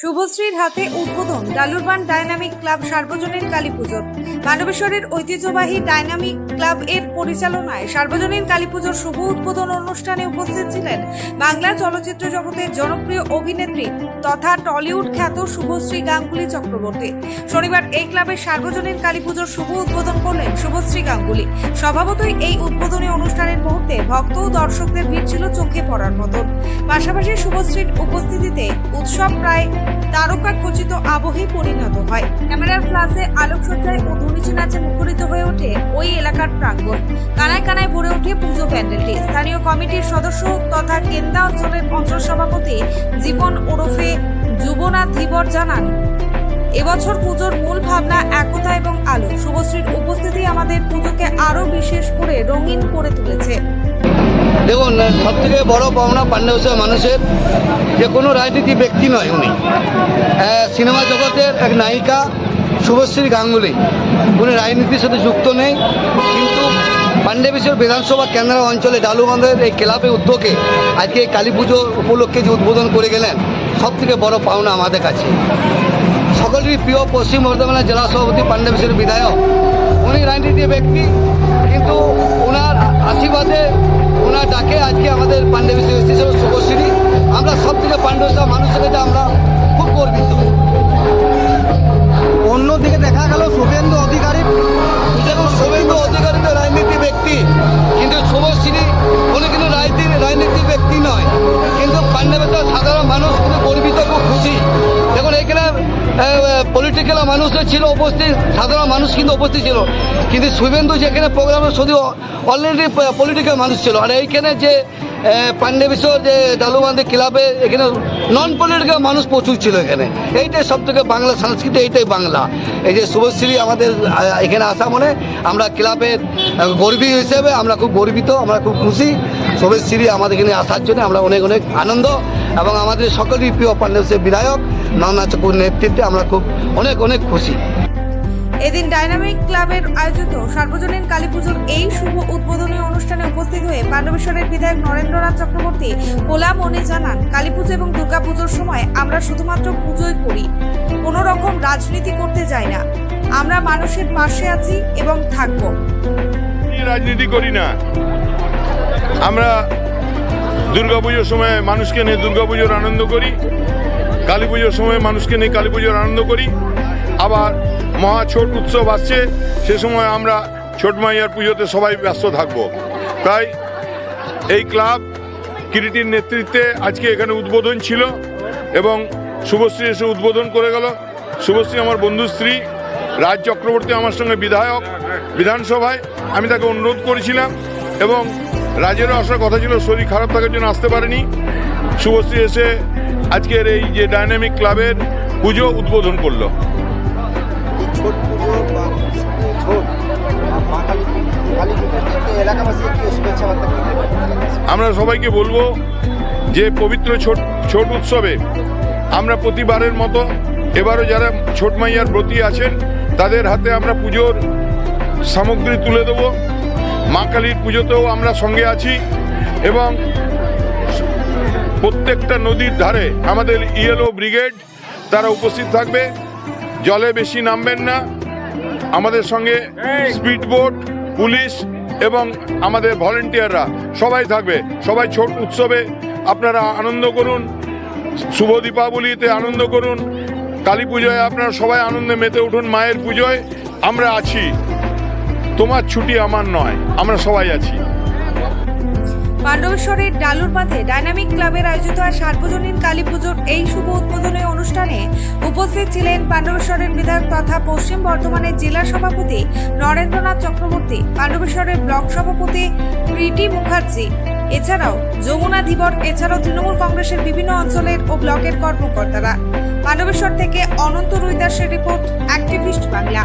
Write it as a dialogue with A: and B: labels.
A: শুভশ্রীর হাতে উদ্বোধন ডালুরবান dynamic club সার্বজনীন কালী পুজোর। মানবেশ্বরের ঐতিহ্যবাহী ডাইনামিক ক্লাব এর পরিচালনায় সার্বজনীন কালী পুজোর শুভ উদ্বোধন অনুষ্ঠানে উপস্থিত ছিলেন বাংলা চলচ্চিত্র জগতের জনপ্রিয় অভিনেত্রী তথা টলিউড খ্যাত শুভশ্রী গাঙ্গুলি চক্রবর্তী। শনিবার এই ক্লাবের সার্বজনীন কালী পুজোর শুভ উদ্বোধন করলেন শুভশ্রী গাঙ্গুলি। স্বভাবতই এই উদ্বোধনী অনুষ্ঠানের মুহূর্তে ভক্ত ও দর্শকদের ভিড় ছিল চোখে পড়ার মতন পাশাপাশি শুভশ্রীর উপস্থিতিতে উৎসব প্রায় তারকা খচিত আবহে পরিণত হয়। ক্যামেরার ফ্লাশে আলোকসজ্জায় ও ধুনিচি নাচে মুখরিত হয়ে ওঠে ওই এলাকার প্রাঙ্গণ। কানায় কানায় ভরে ওঠে পুজো প্যান্ডেলটি। স্থানীয় কমিটির সদস্য তথা কেন্দা অঞ্চলের অঞ্চল সভাপতি জীবন ওরফে যুবনাথ ধীবর জানান, এবছর পুজোর মূল ভাবনা একতা এবং আলো। শুভশ্রীর উপস্থিতি আমাদের পুজোকে আরও বিশেষ করে রঙিন করে তুলেছে।
B: দেখুন সব থেকে বড় পাওনা পান্ডে উৎসব মানুষের যে কোনো রাজনীতি ব্যক্তি নয় উনি। আহ, সিনেমা জগতের এক নায়িকা শুভশ্রী গাঙ্গুলি। উনি রাজনীতির সাথে যুক্ত নেই কিন্তু পান্ডে বিশ্বের বিধানসভা কেন্দ্র অঞ্চলে ডালুগঞ্জের এই ক্লাবের উদ্যোগে আজকে কালী পুজো উপলক্ষে যে উদ্বোধন করে গেলেন সব থেকে বড় পাওনা আমাদের কাছে। সকলেরই প্রিয় পশ্চিম বর্ধমানের জেলা সভাপতি পান্ডে বিশ্বের বিধায়ক। উনি রাজনীতি ব্যক্তি কিন্তু ওনার আশীর্বাদে ওনার ডাকে আজকে আমাদের পাণ্ডবী এসেছিল শুভশ্রী। আমরা সব থেকে পাণ্ডবসা মানুষের কাছে আমরা পলিটিক্যাল মানুষও ছিল, উপস্থিত, সাধারণ মানুষ কিন্তু উপস্থিত ছিল। কিন্তু শুভেন্দু যেখানে প্রোগ্রামে শুধু অলরেডি পলিটিক্যাল মানুষ ছিল। আর এইখানে যে পান্ডে বিশ্বর যে ডালুবান্ধি ক্লাবে এখানে নন পলিটিক্যাল মানুষ প্রচুর ছিল এখানে। এইটাই সব থেকে বাংলা সংস্কৃতি, এইটাই বাংলা। এই যে শুভশ্রী আমাদের এখানে আসা মানে আমরা ক্লাবের গর্বী হিসেবে আমরা খুব গর্বিত, আমরা খুব খুশি। শুভশ্রী আমাদের এখানে আসার জন্য আমরা অনেক অনেক আনন্দ। এবং আমাদের সকলেরই প্রিয় পান্ডে বিধায়ক। নানা চকুর নেতৃত্বে আমরা খুব অনেক অনেক খুশি।
A: এদিন ডাইনামিক ক্লাবের আয়োজিত সার্বজনীন কালী পুজোর এই শুভ উদ্বোধনী অনুষ্ঠানে উপস্থিত হয়ে পাণ্ডবেশ্বরের বিধায়ক নরেন্দ্রনাথ চক্রবর্তী খোলা মনে জানান কালী পুজো এবং দুর্গা পুজোর সময় আমরা শুধুমাত্র পুজোই করি। কোনো রকম রাজনীতি করতে যাই না। আমরা মানুষের পাশে আছি এবং থাকব।
C: রাজনীতি করি না। আমরা দুর্গাপুজোর সময় মানুষকে নিয়ে দুর্গাপুজোর আনন্দ করি। কালী পুজোর সময় মানুষকে নিয়ে কালী পুজোর আনন্দ করি। আবার মহা ছোট উৎসব আসছে, সে সময় আমরা ছোট মাইয়ার পুজোতে সবাই ব্যস্ত থাকব। তাই এই ক্লাব কিরিটির নেতৃত্বে আজকে এখানে উদ্বোধন ছিল এবং শুভশ্রী এসে উদ্বোধন করে গেল। শুভশ্রী আমার বন্ধু স্ত্রী, রাজ চক্রবর্তী আমার সঙ্গে বিধায়ক, বিধানসভায়। আমি তাকে অনুরোধ করেছিলাম এবং রাজেরও আসার কথা ছিল শরীর খারাপ থাকার জন্য আসতে পারেনি শুভশ্রী এসে আজকের এই যে ডাইনামিক ক্লাবের পুজো উদ্বোধন করল? আমরা সবাইকে বলব যে পবিত্র ছোট ছোট উৎসবে আমরা প্রতিবারের মতো এবারও যারা ছোট মাইয়ার ব্রতী আছেন তাদের হাতে আমরা পুজোর সামগ্রী তুলে দেবো মা কালীর পুজোতেও আমরা সঙ্গে আছি এবং প্রত্যেকটা নদীর ধারে আমাদের ইয়েলো ব্রিগেড তারা উপস্থিত থাকবে। জলে বেশি নামবেন না। আমাদের সঙ্গে স্পিড বোট পুলিশ এবং আমাদের ভলেন্টিয়াররা সবাই থাকবে। সবাই ছোট উৎসবে আপনারা আনন্দ করুন শুভ দীপাবলিতে আনন্দ করুন। কালী পুজোয় আপনারা সবাই আনন্দে মেতে উঠুন মায়ের পুজোয়। আমরা আছি। তোমার ছুটি আমার নয়, আমরা সবাই আছি।
A: পাণ্ডবেশ্বরের ডালুর বাঁধে ডাইনামিক ক্লাবের আয়োজিত হয় সার্বজনীন কালী পুজোর এই শুভ উদ্বোধনী অনুষ্ঠানে উপস্থিত ছিলেন পাণ্ডবেশ্বরের বিধায়ক তথা পশ্চিম বর্ধমানের জেলা সভাপতি নরেন্দ্রনাথ চক্রবর্তী, পাণ্ডবেশ্বরের ব্লক সভাপতি প্রীতি মুখার্জি। এছাড়াও যমুনা ধীবর, এছাড়াও তৃণমূল কংগ্রেসের বিভিন্ন অঞ্চলের ও ব্লকের কর্মকর্তারা। পাণ্ডবেশ্বর থেকে অনন্ত রুইদাসের রিপোর্ট, অ্যাক্টিভিস্ট বাংলা।